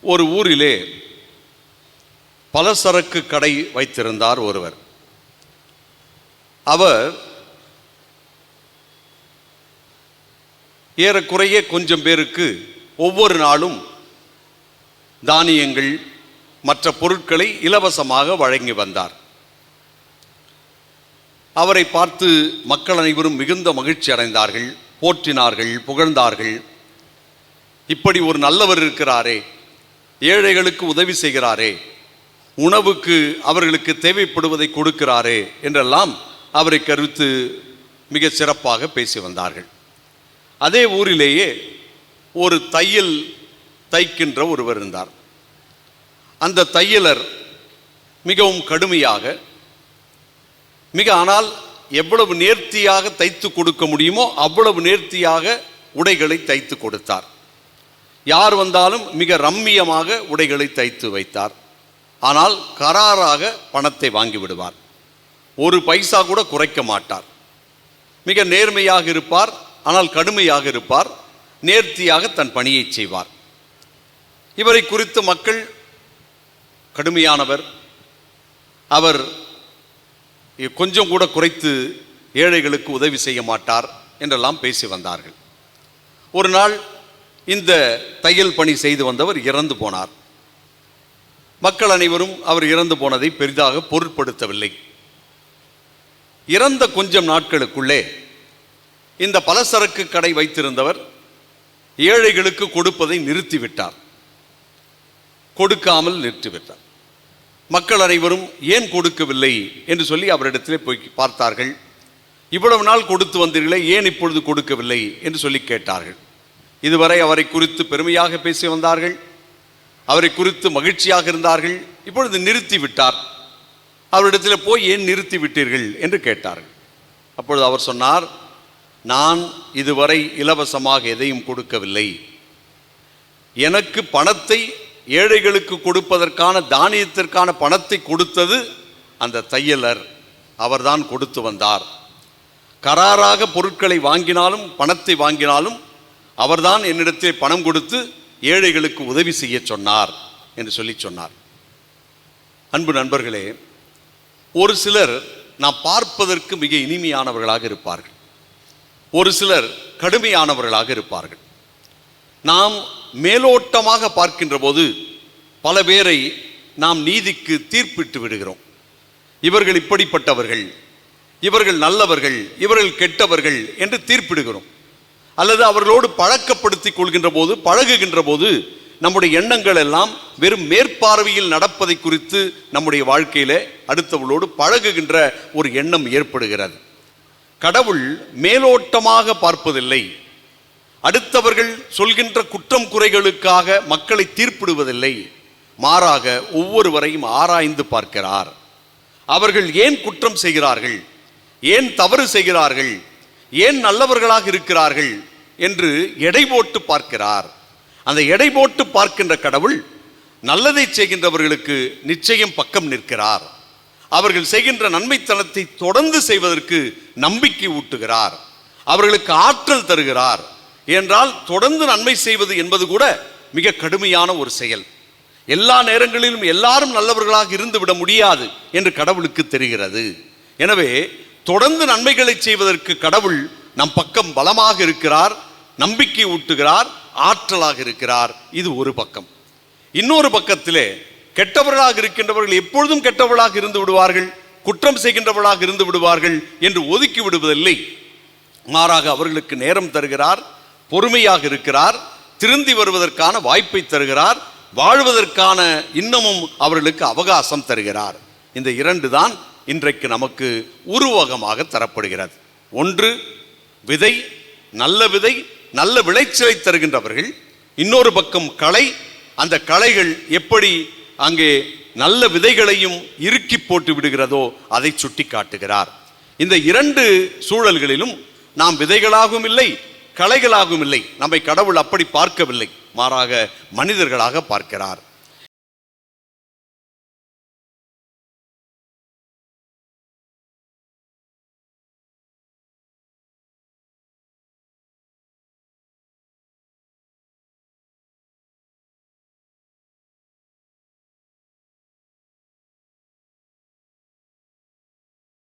ஒரு ஊரிலே பலசரக்கு கடை வைத்திருந்தார் ஒருவர். அவர் ஏறக்குறைய கொஞ்சம் பேருக்கு ஒவ்வொரு நாளும் தானியங்கள் மற்ற பொருட்களை இலவசமாக வழங்கி வந்தார். அவரை பார்த்து மக்கள் அனைவரும் மிகுந்த மகிழ்ச்சி அடைந்தார்கள் போற்றினார்கள் புகழ்ந்தார்கள். இப்படி ஒரு நல்லவர் இருக்கிறாரே ஏழைகளுக்கு உதவி செய்கிறாரே உணவுக்கு அவர்களுக்கு தேவைப்படுவதை கொடுக்கிறாரே என்றெல்லாம் அவரை கருத்து மிக சிறப்பாக பேசி வந்தார்கள். அதே ஊரிலேயே ஒரு தையல் தைக்கின்ற ஒருவர் இருந்தார். அந்த தையலர் மிகவும் கடுமையாக மிக ஆனால் எவ்வளவு நேர்த்தியாக தைத்து கொடுக்க முடியுமோ அவ்வளவு நேர்த்தியாக உடைகளை தைத்து கொடுத்தார். யார் வந்தாலும் மிக ரம்மியமாக உடைகளை தைத்து வைத்தார். ஆனால் கராராக பணத்தை வாங்கி விடுவார். ஒரு பைசா கூட குறைக்க மாட்டார். மிக நேர்மையாக இருப்பார் ஆனால் கடுமையாக இருப்பார் நேர்த்தியாக தன் பணியை செய்வார். இவரை குறித்து மக்கள் கடுமையானவர். அவர் கொஞ்சம் கூட குறைத்து ஏழைகளுக்கு உதவி செய்ய மாட்டார் என்றெல்லாம் பேசி வந்தார்கள். ஒரு நாள் இந்த தையல் பணி செய்து வந்தவர் இறந்து போனார். மக்கள் அனைவரும் அவர் இறந்து போனதை பெரிதாக பொருட்படுத்தவில்லை. இறந்த கொஞ்சம் நாட்களுக்குள்ளே இந்த பலசரக்கு கடை வைத்திருந்தவர் ஏழைகளுக்கு கொடுப்பதை நிறுத்திவிட்டார். கொடுக்காமல் நிறுத்திவிட்டார். மக்கள் அனைவரும் ஏன் கொடுக்கவில்லை என்று சொல்லி அவரிடத்திலே போய் பார்த்தார்கள். இவ்வளவு நாள் கொடுத்து வந்தீர்களே ஏன் இப்பொழுது கொடுக்கவில்லை என்று சொல்லி கேட்டார்கள். இதுவரை அவரை குறித்து பெருமையாக பேசி வந்தார்கள். அவரை குறித்து மகிழ்ச்சியாக இருந்தார்கள். இப்பொழுது நிறுத்தி விட்டார். அவரிடத்தில் போய் ஏன் நிறுத்தி விட்டீர்கள் என்று கேட்டார்கள். அப்பொழுது அவர் சொன்னார் நான் இதுவரை இலவசமாக எதையும் கொடுக்கவில்லை. எனக்கு பணத்தை ஏழைகளுக்கு கொடுப்பதற்கான தானியத்திற்கான பணத்தை கொடுத்தது அந்த தையலர். அவர்தான் கொடுத்து வந்தார். கராராக பொருட்களை வாங்கினாலும் பணத்தை வாங்கினாலும் அவர்தான் என்னிடத்தில் பணம் கொடுத்து ஏழைகளுக்கு உதவி செய்ய சொன்னார் என்று சொல்லி சொன்னார். அன்பு நண்பர்களே ஒரு சிலர் நாம் பார்ப்பதற்கு மிக இனிமையானவர்களாக இருப்பார்கள். ஒரு சிலர் கடுமையானவர்களாக இருப்பார்கள். நாம் மேலோட்டமாக பார்க்கின்ற போது பல பேரை நாம் நீதிக்கு தீர்ப்பிட்டு விடுகிறோம். இவர்கள் இப்படிப்பட்டவர்கள் இவர்கள் நல்லவர்கள் இவர்கள் கெட்டவர்கள் என்று தீர்ப்பிடுகிறோம். அல்லது அவர்களோடு பழக்கப்படுத்திக் கொள்கின்ற போது பழகுகின்ற போது நம்முடைய எண்ணங்கள் எல்லாம் வெறும் மேற்பார்வையில் நடப்பதை குறித்து நம்முடைய வாழ்க்கையில அடுத்தவளோடு பழகுகின்ற ஒரு எண்ணம் ஏற்படுகிறது. கடவுள் மேலோட்டமாக பார்ப்பதில்லை. அடுத்தவர்கள் சொல்கின்ற குற்றம் குறைகளுக்காக மக்களை தீர்ப்பிடுவதில்லை. மாறாக ஒவ்வொருவரையும் ஆராய்ந்து பார்க்கிறார். அவர்கள் ஏன் குற்றம் செய்கிறார்கள்? ஏன் தவறு செய்கிறார்கள்? ஏன் நல்லவர்களாக இருக்கிறார்கள் என்று எடை போட்டு பார்க்கிறார். அந்த எடை போட்டு பார்க்கின்ற கடவுள் நல்லதை செய்கின்றவர்களுக்கு நிச்சயம் பக்கம் நிற்கிறார். அவர்கள் செய்கின்ற நன்மைத்தனத்தை தொடர்ந்து செய்வதற்கு நம்பிக்கை ஊட்டுகிறார். அவர்களுக்கு ஆற்றல் தருகிறார். என்றால் தொடர்ந்து நன்மை செய்வது என்பது கூட மிக கடுமையான ஒரு செயல். எல்லா நேரங்களிலும் எல்லாரும் நல்லவர்களாக இருந்து விட முடியாது என்று கடவுளுக்கு தெரிகிறது. எனவே தொடர்ந்து நன்மைகளை செய்வதற்கு கடவுள் நம் பக்கம் பலமாக இருக்கிறார் நம்பிக்கை ஊட்டுகிறார் ஆற்றலாக இருக்கிறார். இது ஒரு பக்கம். இன்னொரு பக்கத்திலே கெட்டவர்களாக இருக்கின்றவர்கள் எப்பொழுதும் கெட்டவர்களாக இருந்து விடுவார்கள் குற்றம் செய்கின்றவர்களாக இருந்து விடுவார்கள் என்று ஒதுக்கி விடுவதில்லை. மாறாக அவர்களுக்கு நேரம் தருகிறார் பொறுமையாக இருக்கிறார் திருந்தி வருவதற்கான வாய்ப்பை தருகிறார் வாழ்வதற்கான இன்னமும் அவர்களுக்கு அவகாசம் தருகிறார். இந்த இரண்டு தான் இன்றைக்கு நமக்கு உருவகமாக தரப்படுகிறது. ஒன்று விதை நல்ல விதை நல்ல விளைச்சலை தருகின்றவர்கள். இன்னொரு பக்கம் களை. அந்த களைகள் எப்படி அங்கே நல்ல விதைகளையும் இறுக்கி போட்டு விடுகிறதோ அதை சுட்டி காட்டுகிறார் இந்த இரண்டு சூழல்களிலும் நாம் விதைகளாகவும் இல்லை கலைகளாகவும் இல்லை. நம்மை கடவுள் அப்படி பார்க்கவில்லை. மாறாக மனிதர்களாக பார்க்கிறார்.